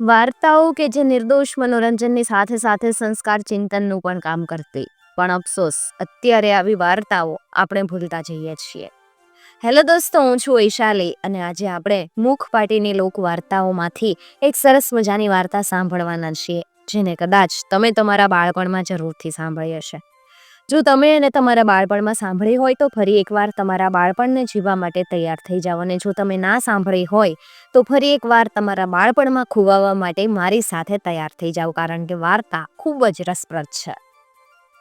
વાર્તાઓ કે જે નિર્દોષ મનોરંજનની સાથે સાથે સંસ્કાર ચિંતનનું પણ કામ કરતી. પણ અફસોસ, અત્યારે આવી વાર્તાઓ આપણે ભૂલતા જઈએ છીએ. હેલો દોસ્તો, હું છું વૈશાલી અને આજે આપણે મુખ પાટીની લોક વાર્તાઓમાંથી એક સરસ મજાની વાર્તા સાંભળવાના છીએ, જેને કદાચ તમે તમારા બાળપણમાં જરૂરથી સાંભળી હશે. જો તમે એને તમારા બાળપણમાં સાંભળી હોય તો ફરી એકવાર તમારા બાળપણને જીવવા માટે તૈયાર થઈ જાઓ અને જો તમે ના સાંભળી હોય તો ફરી એકવાર તમારા બાળપણમાં ખુવાવા માટે મારી સાથે તૈયાર થઈ જાઓ, કારણ કે વાર્તા ખૂબ જ રસપ્રદ છે.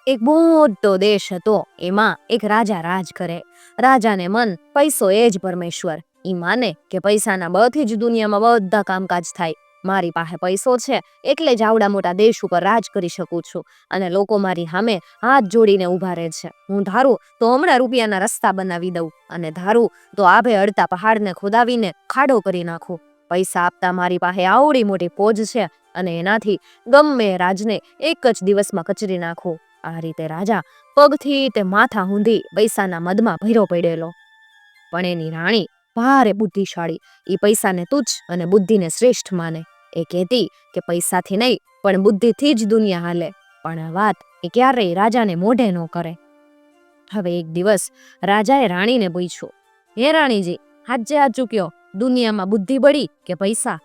એક મોટો દેશ હતો, એમાં એક રાજા રાજ કરે. રાજાને મન, પૈસો એ જ પરમેશ્વર. ઈ માને કે પૈસાના બથી જ દુનિયામાં બધા કામકાજ થાય. મારી પાસે પૈસો છે, એટલે જ આવડા મોટા દેશ ઉપર રાજ કરી શકું છું અને લોકો મારી સામે હાથ જોડીને ઊભા રહે છે. હું ધારું તો હમણાં રૂપિયાના રસ્તા બનાવી દઉં અને ધારું તો આભે અડતા પહાડને ખોદાવીને ખાડો કરી નાખું. પૈસા આપતા મારી પાસે આવડી મોટી પોજ છે અને એનાથી ગમે રાજને એક જ દિવસમાં કચરી નાખું. આ રીતે રાજા પગથી તે માથા ઊંધી પૈસાના મદમાં ભર્યો પડેલો. પણ એની રાણી ભારે બુદ્ધિશાળી. એ પૈસાને તુચ્છ અને બુદ્ધિને શ્રેષ્ઠ માને. એ કહેતી કે પૈસાથી નહીં, પણ બુદ્ધિથી જ દુનિયા હાલે. પણ વાત એ ક્યારેય રાજાને મોઢે ન કરે. હવે એક દિવસ રાજાએ રાણીને પૂછ્યું, હે રાણીજી, હાજે આ ચૂક્યો? દુનિયામાં બુદ્ધિ બળી કે પૈસા?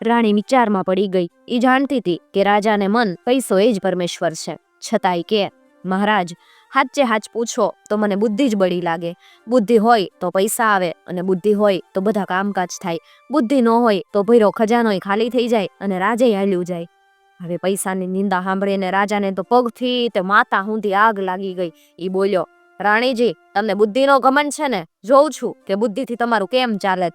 રાણી વિચારમાં પડી ગઈ. એ જાણતી હતી કે રાજાને મન પૈસો એ જ પરમેશ્વર છે. છતાંય કે, મહારાજ હાચે હાચ પૂછો તો મને બુદ્ધિ જ બળી લાગે. બુદ્ધિ હોય તો પૈસા આવે અને બુદ્ધિ હોય તો બધા કામકાજ થાય. બુદ્ધિ ન હોય તો ભૈરો ખજાનોય ખાલી થઈ જાય અને રાજે હાલ્યું જાય. હવે પૈસાની નિંદા સાંભળીને રાજાને તો પગથી તે માતા હુંથી આગ લાગી ગઈ. એ બોલ્યો, રાણીજી, તમને બુદ્ધિનો ઘમંડ છે ને? જોઉં છું કે બુદ્ધિથી તમારું કેમ ચાલે?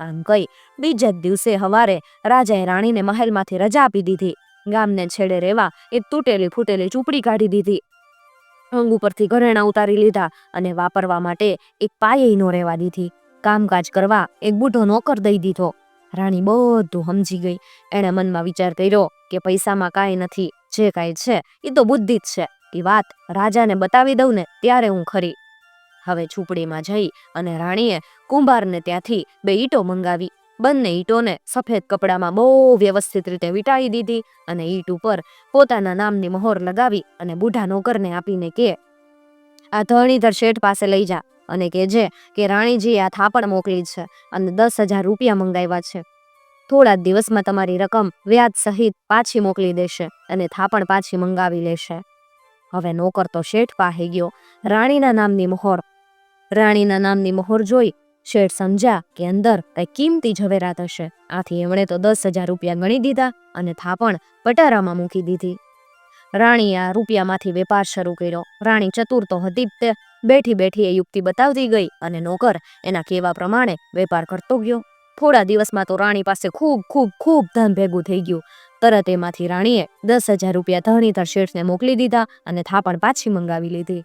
આમ કહી બીજા જ દિવસે હવારે રાજાએ રાણીને મહેલમાંથી રજા આપી દીધી. ગામને છેડે રહેવા એ તૂટેલી ફૂટેલી ચૂપડી કાઢી દીધી. અંગ ઉપરથી ઘરેણા ઉતારી લીધા અને વાપરવા માટે એક પાયે નો રહેવા દીધી. કામકાજ કરવા એક બુઢો નોકર દઈ દીધો. રાણી બધું સમજી ગઈ. એણે મનમાં વિચાર કર્યો કે પૈસામાં કાંઈ નથી, જે કાંઈ છે એ તો બુદ્ધિ જ છે. એ વાત રાજાને બતાવી દઉં ને ત્યારે હું ખરી. હવે ઝૂંપડીમાં જઈ અને રાણીએ કુંભારને ત્યાંથી બે ઈંટો મંગાવી. બંને ઈંટોને સફેદ કપડામાં બહુ વ્યવસ્થિત રીતે વીંટાળી દીધી અને ઈંટ ઉપર પોતાના નામની મહોર લગાવી અને બુઢા નોકરને આપીને કે, આ ધણીધર શેઠ પાસે લઈ જા. અને કહેજે કે રાણીજીએ આ થાપણ મોકલી છે અને દસ હજાર રૂપિયા મંગાવ્યા છે. થોડા દિવસમાં તમારી રકમ વ્યાજ સહિત પાછી મોકલી દેશે અને થાપણ પાછી મંગાવી લેશે. હવે નોકર તો શેઠ પાસે ગયો. રાણીના નામની મહોર, રાણીના નામની મહોર જોઈ શેઠ સમજ્યા કે અંદર કઈ કિંમતી ઝવેરાત હશે. આથી એમણે તો દસ હજાર રૂપિયા ગણી દીધા અને થાપણ પટારામાં મૂકી દીધી. રાણીએ આ રૂપિયામાંથી વેપાર શરૂ કર્યો. રાણી ચતુર તો હતી તે. બેઠી બેઠી એ યુક્તિ બતાવતી ગઈ અને નોકર એના કહેવા પ્રમાણે વેપાર કરતો ગયો. થોડા દિવસમાં તો રાણી પાસે ખૂબ ખૂબ ખૂબ ધન ભેગું થઈ ગયું. તરત એમાંથી રાણીએ દસ હજાર રૂપિયા ધણીધર શેઠને મોકલી દીધા અને થાપણ પાછી મંગાવી લીધી.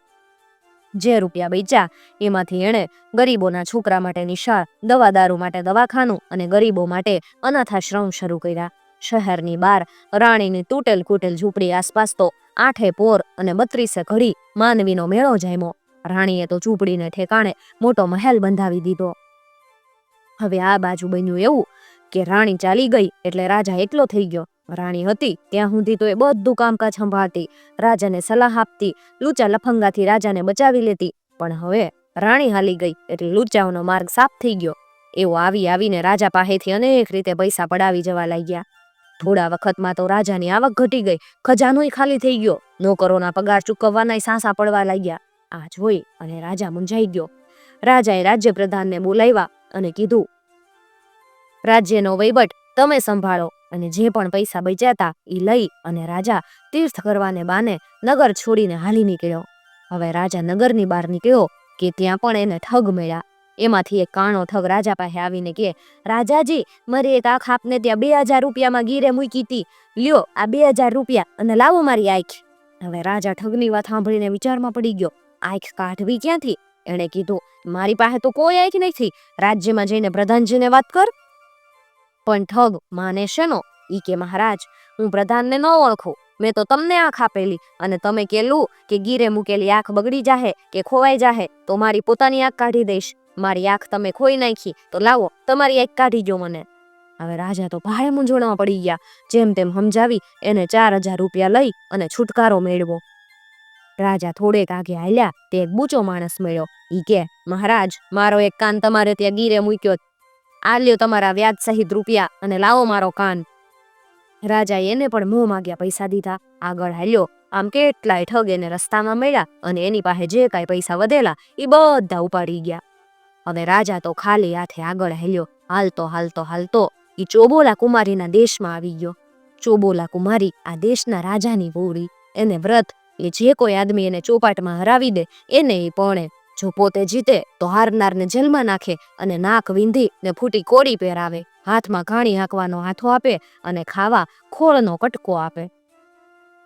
જે રૂપિયા બચ્યા, એમાંથી એણે ગરીબોના છોકરા માટેની શાળ દવા દારૂ માટે દવાખાનું અને ગરીબો માટે અનાથાશ્રમ શરૂ કર્યા. શહેરની બહાર રાણીની તૂટેલ કૂટેલ ઝૂંપડી આસપાસ તો આઠે પોર અને બત્રીસે ઘડી માનવીનો મેળો જામ્યો. રાણીએ તો ઝૂંપડીને ઠેકાણે મોટો મહેલ બંધાવી દીધો. હવે આ બાજુ બન્યું એવું કે રાણી ચાલી ગઈ એટલે રાજા એકલો થઈ ગયો. રાણી હતી, ત્યાં સુધી તો એ બધું કામકાજ સંભાળતી, રાજાને સલાહ આપતી લૂચા લફંગાથી રાજાને બચાવી લેતી, પણ હવે રાણી હાલી ગઈ એટલે લૂચાઓનો માર્ગ સાફ થઈ ગયો. એવો આવી આવીને રાજા પાસેથી અનેક રીતે પૈસા પડાવી જવા લાગ્યા. થોડા વખતમાં તો રાજાની આવક ઘટી ગઈ, ખજાનોય ખાલી થઈ ગયો, નોકરોના પગાર ચૂકવવાના સાંસા પડવા લાગ્યા. આ જોઈ અને રાજા મૂંઝાઈ ગયો. રાજાએ રાજ્ય પ્રધાનને બોલાવ્યા અને કીધું, રાજ્યનો વહીવટ તમે સંભાળો અને જે પણ પૈસા બચ્યા હતા એ લઈ અને રાજા તીર્થ કરવાને બાને નગર છોડીને હાલી નીકળ્યો. હવે રાજા નગરની બહાર નીકળ્યો કે ત્યાં પણ એને ઠગ મળ્યા. એમાંથી એક કાણો ઠગ રાજા પાસે આવીને કે, રાજાજી, મારી એક આંખ આપને ત્યાં બે હજાર રૂપિયામાં ગીરે મૂકી હતી લ્યો, આ બે હજાર રૂપિયા અને લાવો મારી આંખ. હવે રાજા ઠગની વાત સાંભળીને વિચારમાં પડી ગયો. આંખ કાઢવી ક્યાંથી? એણે કીધું, મારી પાસે તો કોઈ આંખ નથી. રાજ્યમાં જઈને પ્રધાનજીને વાત કર. પણ ઠગ માને શેનો? ઈ કે, મહારાજ, હું પ્રધાનને ન ઓળખું. મેં તો તમને આંખ આપેલી અને તમે કેલું કે ગીરે મૂકેલી આંખ બગડી જાહે કે ખોવાઈ જાહે, તો મારી પોતાની આંખ કાઢી દઈશ. મારી આંખ તમે ખોઈ નાખી, તો લાવો, તમારી આંખ કાઢી જો મને. હવે રાજા તો ભારે મૂંઝવણમાં પડી ગયા. જેમ તેમ સમજાવી એને ચાર હજાર રૂપિયા લઈ અને છુટકારો મેળવો રાજા થોડેક આગે હાલ્યા, તે એક બૂચો માણસ મળ્યો. ઈ કે, મહારાજ, મારો એક કાન તમારે ત્યાં ગીરે મૂક્યો આ લ્યો તમારા વ્યાજ સહિત રૂપિયા અને લાવો મારો કાન. રાજાએ એને પણ મોં માગ્યા પૈસા દીધા. આગળ હાલ્યો. આમ કેટલાય ઠગ એને રસ્તામાં મળ્યા અને એની પાસે જે કાંઈ પૈસા વધેલા એ બધા ઉપાડી ગયા. હવે રાજા તો ખાલી હાથે આગળ હાલ્યો. હાલતો હાલતો હાલતો એ ચોબોલા કુમારીના દેશમાં આવી ગયો. ચોબોલા કુમારી આ દેશના રાજાની વહુરી એને વ્રત એ જે કોઈ આદમી એને ચોપાટમાં હરાવી દે એને એ પણે જો પોતે જીતે, તો હારનારને જેલમાં નાખે અને નાક વિંધી ને ફૂટી કોડી પહેરાવે. હાથમાં ઘાણી હાંકવાનો હાથો આપે અને ખાવા ખોળનો કટકો આપે.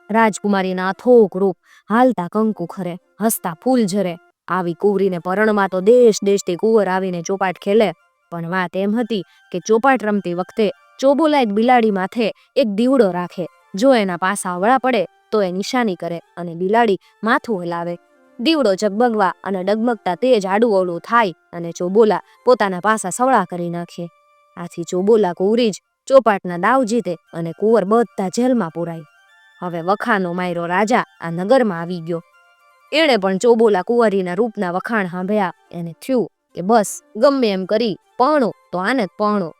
રાજકુમારીના અથોક રૂપ હાલતા કંકુ ખરે, હસતા ફૂલ ઝરે. આવી કુંવરીને પરણમાં તો દેશ દેશથી કુંવર આવીને ચોપાટ ખેલે. પણ વાત એમ હતી કે ચોપાટ રમતી વખતે ચોબોલાયત બિલાડી માથે એક દીવડો રાખે. જો એના પાસા અવળા પડે, તો એ નિશાની કરે અને બિલાડી માથું હલાવે. દીવડો જગબગવા અને ડગમગતા તેજ આડું અવળું થાય અને ચોબોલા પોતાના પાસા સવળા કરી નાખે. આથી ચોબોલા કુંવરી જ ચોપાટના દાવ જીતે અને કુંવર બધા જેલમાં પુરાય. હવે વખાનો માયરો રાજા આ નગરમાં આવી ગયો. એણે પણ ચોબોલા કુંવરીના રૂપના વખાણ સાંભળ્યા. એને થયું કે બસ ગમે એમ કરી પહોણો તો આને જ પરણો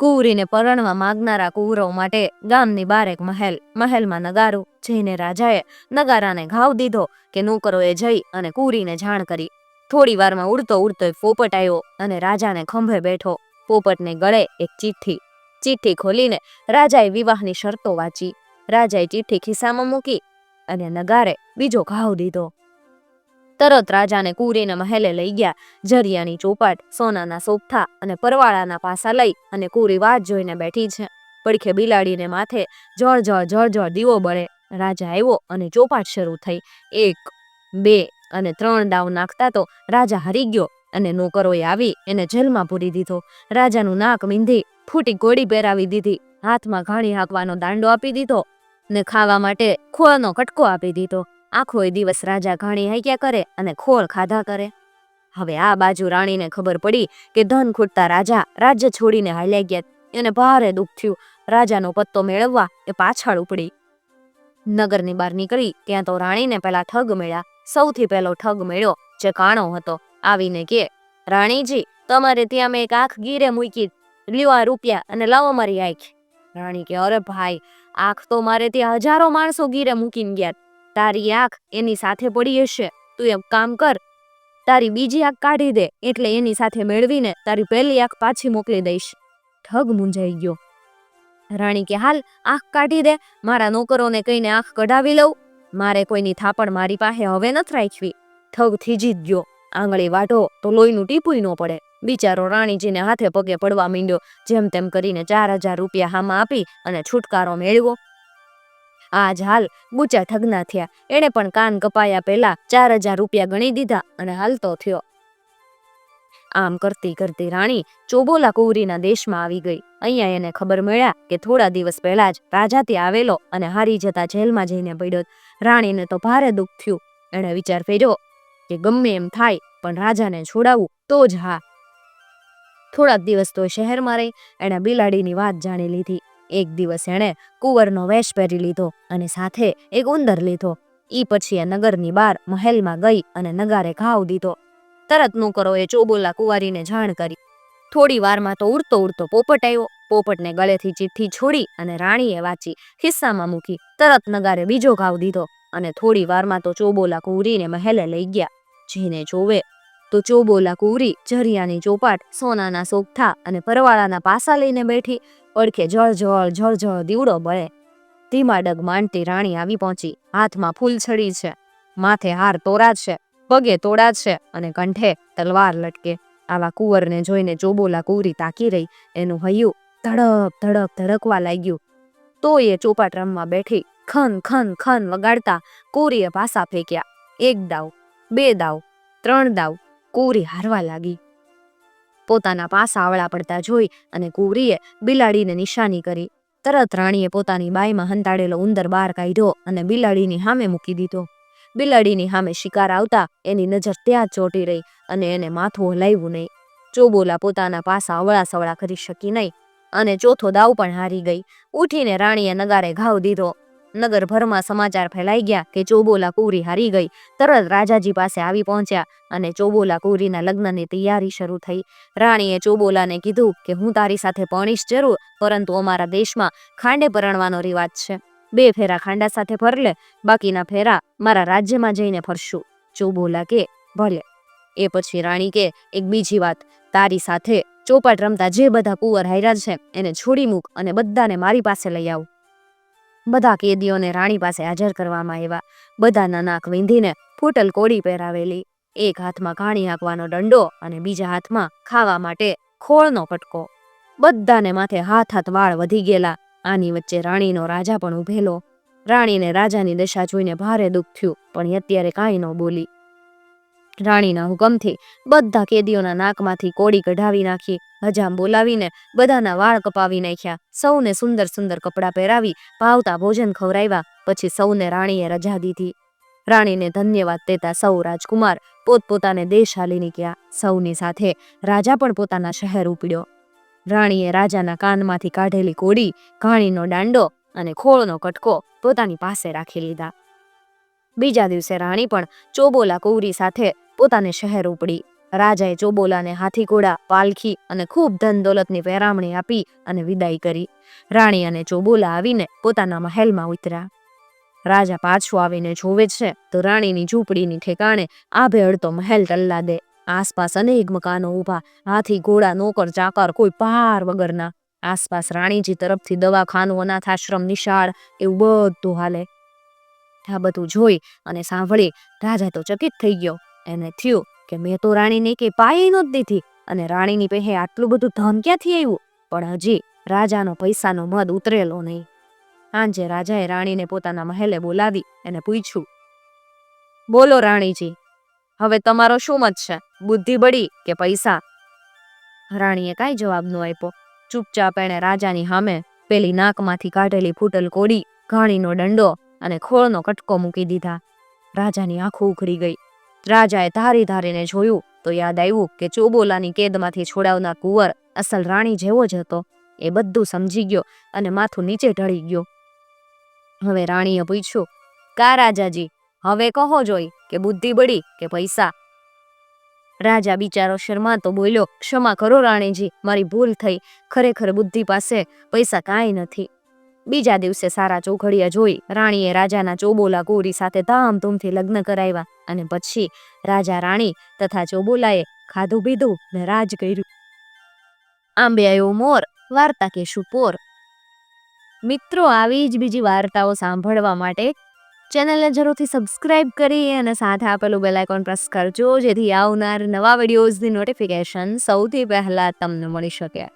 કુંવરીને પરણવા માગનારા કુંવરો માટે ગામની બાર એક મહેલ, મહેલમાં નગારું જઈને રાજાએ નગારાને ઘાવ દીધો કે નોકરોએ જઈ અને કુંવરીને જાણ કરી. થોડી વારમાં ઉડતો ઉડતો પોપટ આવ્યો અને રાજાને ખંભે બેઠો. પોપટને ગળે એક ચિઠ્ઠી. ચિઠ્ઠી ખોલીને રાજાએ વિવાહની શરતો વાંચી. રાજાએ ચિઠ્ઠી ખિસ્સામાં મૂકી અને નગારે બીજો ઘાવ દીધો. તરત રાજાને કુરીના મહેલે લઈ ગયા. જરિયાની ચોપાટ, સોનાના સોપથા અને પરવાળાના પાસા લઈ અને કુરી વાત જોઈને બેઠી છે. પડખે બિલાડીને માથે જળ જળ જળ જળ દીવો બળે. રાજા આવ્યો અને ચોપાટ શરૂ થઈ. એક, બે અને ત્રણ દાવ નાખતા તો રાજા હારી ગયો અને નોકરોએ આવી એને જેલમાં પૂરી દીધો. રાજાનું નાક મીંધી, ફૂટી ગોળી પહેરાવી દીધી, હાથમાં ઘાણી હાંકવાનો દાંડો આપી દીધો ને ખાવા માટે ખોળનો કટકો આપી દીધો. આખો દિવસ રાજા ઘાણી હૈક્યા કરે અને ખોળ ખાધા કરે. હવે આ બાજુ રાણીને ખબર પડી કે ધન ખૂટતા રાજા રાજ્ય છોડીને હાલ્યા ગયા એને ભારે દુઃખ થયું. રાજાનો પત્તો મેળવવા એ પાછળ ઉપડી. નગરની બહાર નીકળી ત્યાં તો રાણીને પેલા ઠગ મળ્યા. સૌથી પહેલો ઠગ મળ્યો જે કાણો હતો. આવીને કે, રાણીજી, તમારે ત્યાં મેં એક આંખ ગીરે મૂકી. લ્યો આ રૂપિયા અને લાવો મારી આંખ. રાણી કે, અરે ભાઈ, આંખ તો મારે ત્યાં હજારો માણસો ગીરે મૂકીને ગયા. તારી આંખ એની સાથે પડી હશે. તું એમ કામ કર. તારી બીજી આંખ કાઢી દે એટલે એની સાથે મેળવીને તારી પહેલી આંખ પાછી મોકલી દઈશ. ઠગ મૂંઝાઈ ગયો. રાણી કે, હાલ આંખ કાઢી દે. મારા નોકરોને કહીને આંખ કઢાવી લઉં. મારે કોઈની થાપણ મારી પાસે હવે નથી રાખવી. ઠગ થીજી જ ગયો. આંગળી વાઢો તો લોહીનું ટીપુય ન પડે. બિચારો રાણીજીને હાથે પગે પડવા માંડ્યો, જેમ તેમ કરીને ચાર હજાર રૂપિયા હામાં આપી અને છુટકારો મેળવ્યો. આજ હાલ બુચા ઠગના થયા. એણે પણ કાન કપાયા પહેલા ચાર હજાર રૂપિયા ગણી દીધા અને હાલતો થયો. આમ કરતી કરતી રાણી ચોબોલા કુંવરીના દેશમાં આવી ગઈ. અહીંયા એને ખબર મળ્યા કે થોડા દિવસ પહેલા જ રાજા ત્યાં આવેલો અને હારી જતા જેલમાં જઈને પડ્યો. રાણીને તો ભારે દુઃખ થયું. એણે વિચાર ફેર્યો કે ગમે એમ થાય, પણ રાજાને છોડાવું તો જ હા. થોડાક દિવસ તો શહેરમાં રહી. એણે બિલાડીની વાત જાણી લીધી. એક દિવસ એણે કુંવરનો વેશ પહેરી લીધો અને સાથે એક ઉંદર લીધો. ઈ પછી એ નગરની બહાર મહેલમાં ગઈ અને નગારે ઘાવ દીધો. તરત નોકરોએ ચોબોલા કુંવારીને જાણ કરી. થોડી વારમાં તો ઉડતો ઉડતો પોપટ આવ્યો. પોપટને ગળેથી ચિઠ્ઠી છોડી અને રાણીએ વાંચી, ખિસ્સામાં મૂકી, તરત નગારે બીજો ઘાવ દીધો અને થોડી વારમાં તો ચોબોલા કુંવરીને મહેલે લઈ ગયા. જેને જોવે, તો ચોબોલા કુંવરી જરિયાની ચોપાટ, સોનાના સોગઠા અને પરવાળાના પાસા લઈને બેઠી પડખે જળ જળ જળ જળ, દીવડો બળે. ધીમા ડગ માંડતી રાણી આવી પહોંચી. હાથમાં ફૂલછડી છે. માથે હાર તોરા છે. પગે તોડા છે અને કંઠે તલવાર લટકે. આવા કુંવરને જોઈને ચોબોલા કુંવરી તાકી રહી. એનું હૈયું ધડક ધડક ધડકવા લાગ્યું. તો એ ચોપાટ રમવા બેઠી, ખન ખન ખન વગાડતા કુંવરીએ પાસા ફેંક્યા. એક દાવ, બે દાવ, ત્રણ દાવ કુંવરી હારવા લાગી. પોતાના પાસા આવળા પડતા જોઈ અને કુંવરીએ બિલાડીને નિશાની કરી. તરત રાણીએ પોતાની બાઈમાં હંતાડેલો ઉંદર બહાર કાઢ્યો અને બિલાડીની સામે મૂકી દીધો. બિલાડીની સામે શિકાર આવતા એની નજર ત્યાં જ ચોટી રહી અને એને માથું હલાવ્યું નહીં. ચોબોલા પોતાના પાસા અવળા સવળા કરી શકી નહીં અને ચોથો દાવ પણ હારી ગઈ. ઉઠીને રાણીએ નગારે ઘાવ દીધો નગરભરમાં સમાચાર ફેલાઈ ગયા કે ચોબોલા કુંવરી હારી ગઈ. તરત રાજાજી પાસે આવી પહોંચ્યા અને ચોબોલા કુરીના લગ્નની તૈયારી શરૂ થઈ. રાણીએ ચોબોલાને કીધું કે, હું તારી સાથે પરણીશ જરૂર, પરંતુ અમારા દેશમાં ખાંડે પરણવાનો રિવાજ છે. બે ફેરા ખાંડા સાથે ફરલે બાકીના ફેરા મારા રાજ્યમાં જઈને ફરશું. ચોબોલા કે, ભલે. એ પછી રાણી કે, એક બીજી વાત, તારી સાથે ચોપાટ રમતા જે બધા કુંવર હાર્યા છે, એને છોડી મૂક અને બધાને મારી પાસે લઈ આવ. બધા કેદીઓને રાણી પાસે હાજર કરવામાં આવ્યા. બધાના નાક વીંધીને ફૂટલ કોડી પહેરાવેલી. એક હાથમાં ઘાણી હાંકવાનો દંડો અને બીજા હાથમાં ખાવા માટે ખોળનો પટકો. બધાને માથે હાથ હાથ વાળ વધી ગયેલા. આની વચ્ચે રાણીનો રાજા પણ ઉભેલો. રાણીને રાજાની દશા જોઈને ભારે દુઃખ થયું, પણ અત્યારે કાંઈ ન બોલી. રાણીના હુકમથી બધા કેદીઓના નાકમાંથી કોડી કઢાવી નાખી, હજામ બોલાવીને બધાના વાળ કપાવી નાખ્યા. સૌને સુંદર સુંદર કપડાં પહેરાવી, ભાવતા ભોજન ખવરાવ્યા પછી સૌને રાણીએ રજા દીધી. રાણીને ધન્યવાદ દેતા સૌ રાજકુમાર પોતપોતાને દેશ હાલી નીકળ્યા. સૌની સાથે રાજા પણ પોતાના શહેર ઉપડ્યો. રાણીએ રાજાના કાનમાંથી કાઢેલી કોડી ઘાણીનો દાંડો અને ખોળનો કટકો પોતાની પાસે રાખી લીધા. બીજા દિવસે રાણી પણ ચોબોલા કુંવરી સાથે પોતાને શહેર ઉપડી. રાજાએ ચોબોલાને હાથી ઘોડા પાલખી અને ખૂબ ધન દોલતની પહેરામણી આપી અને વિદાય કરી. રાણી અને ચોબોલા આવીને પોતાના મહેલમાં ઉતર્યા. રાજા પાછો આવીને જોવે છે તો રાણીની ઝૂંપડીની ઠેકાણે આભે અડતો મહેલ ટલ્લાદે. આસપાસ અનેક મકાનો ઊભા, હાથી ઘોડા, નોકર, ચાકર, કોઈ પાર વગરના. આસપાસ રાણીજી તરફથી દવાખાનું, અનાથાશ્રમ, નિશાળ એવું બધું હાલે. આ બધું જોઈ અને સાંભળી રાજા તો ચકિત થઈ ગયો. એને થયું કે મેં તો રાણીને કે પાયે નહોતી દીધી અને રાણીની પહે આટલું બધું ધન ક્યાંથી આવ્યું? પણ હજી રાજાનો પૈસાનો મદ ઉતરેલો નહીં. સાંજે રાજાએ રાણીને પોતાના મહેલે બોલાવી એને પૂછ્યું, બોલો રાણીજી, હવે તમારો શું મત છે? બુદ્ધિ બળી કે પૈસા? રાણીએ કાંઈ જવાબ ન આપ્યો. ચૂપચાપ એણે રાજાની સામે પેલી નાકમાંથી કાઢેલી ફૂટલ કોડી, ઘાણીનો દંડો અને ખોળનો કટકો મૂકી દીધા. રાજાની આંખો ઉઘરી ગઈ. રાજાએ ધારી ધારીને જોયું તો યાદ આવ્યું કે ચોબોલાની કેદમાંથી છોડાવનાર કુંવર અસલ રાણી જેવો જ હતો. એ બધું સમજી ગયો અને માથું નીચે ઢળી ગયો. હવે રાણીએ પૂછ્યું, કા રાજાજી, હવે કહો જોઈ કે બુદ્ધિ બળી કે પૈસા? રાજા બિચારો શર્માતો બોલ્યો, ક્ષમા કરો રાણીજી, મારી ભૂલ થઈ. ખરેખર બુદ્ધિ પાસે પૈસા કાંઈ નથી. બીજા દિવસે સારા ચોઘડિયા જોઈ રાણીએ રાજાના ચોબોલા કોરી સાથે ધામધૂમથી લગ્ન કરાવ્યા અને પછી રાજા રાણી તથા ચોબોલાએ ખાધું પીધું ને રાજ કર્યું. આંબે આવ્યો મોર, વાર્તા કે પોર મિત્રો, આવી જ બીજી વાર્તાઓ સાંભળવા માટે ચેનલને જરૂરથી સબસ્ક્રાઇબ કરી અને સાથે આપેલું બેલ આઇકોન પ્રેસ કરજો, જેથી આવનાર નવા વિડીયોઝની નોટિફિકેશન સૌથી પહેલા તમને મળી શકે.